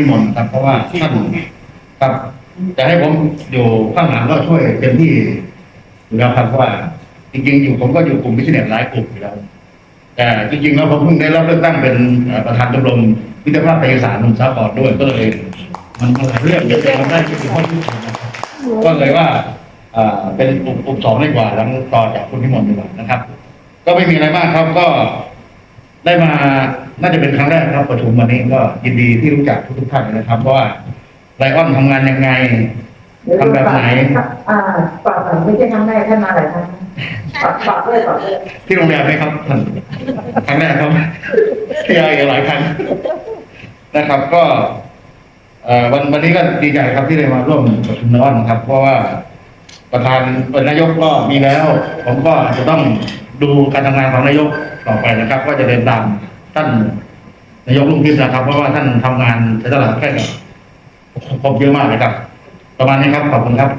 นิมนต์ครับเพราะว่าท่านครับจะให้ผมอยู่ข้างหลังก็ช่วยเต็มที่อยู่แล้วครับเพราะว่า จริงๆอยู่ผมก็อยู่กลุ่มพิเศษหลายกลุ่มอยู่แล้ว แต่จริงๆแล้วผมเพิ่งได้รับเลือกตั้งเป็นประธานชมรมวิทยาภาพไทยสารนุนสาปอร์ตด้วยก็เลยมันมันหลายเรื่องเดี๋ยวจะทำได้ที่ข้อที่จริงนะครับก็เลยว่าเอ่อเป็นกลุ่มกลุ่มสองดีกว่าหลังต่อจากคุณพิมลดีกว่านะครับ ก็ไม่มีอะไรมากครับก็ ได้มาน่าจะเป็นครั้งแรกครับประชุมวันนี้ก็ยินดีที่รู้จักทุกๆท่านนะครับเพราะว่าไลออนทำงานยังไงทำแบบไหนอ่าฝากหน่อยไม่ใช่ครั้งแรกท่านมาหลายครั้งฝากฝากด้วยฝากด้วยที่โรงแรมไหมครับท่านครั้งแรกครับที่อะไรหลายครั้งนะครับ ก็เอ่อวันวันนี้ก็ดีใจครับที่ได้มาร่วมประชุมไลออนครับ เพราะว่าประธานเป็นนายกก็มีแล้ว ผมก็จะต้อง ดูการทำงานของนายกต่อไปนะครับ ก็จะเดินตามท่านนายกลุงพิษนะครับ เพราะว่าท่านทำงานในตลาดแค่กับผมเยอะมากเลยครับ ประมาณนี้ครับขอบคุณครับ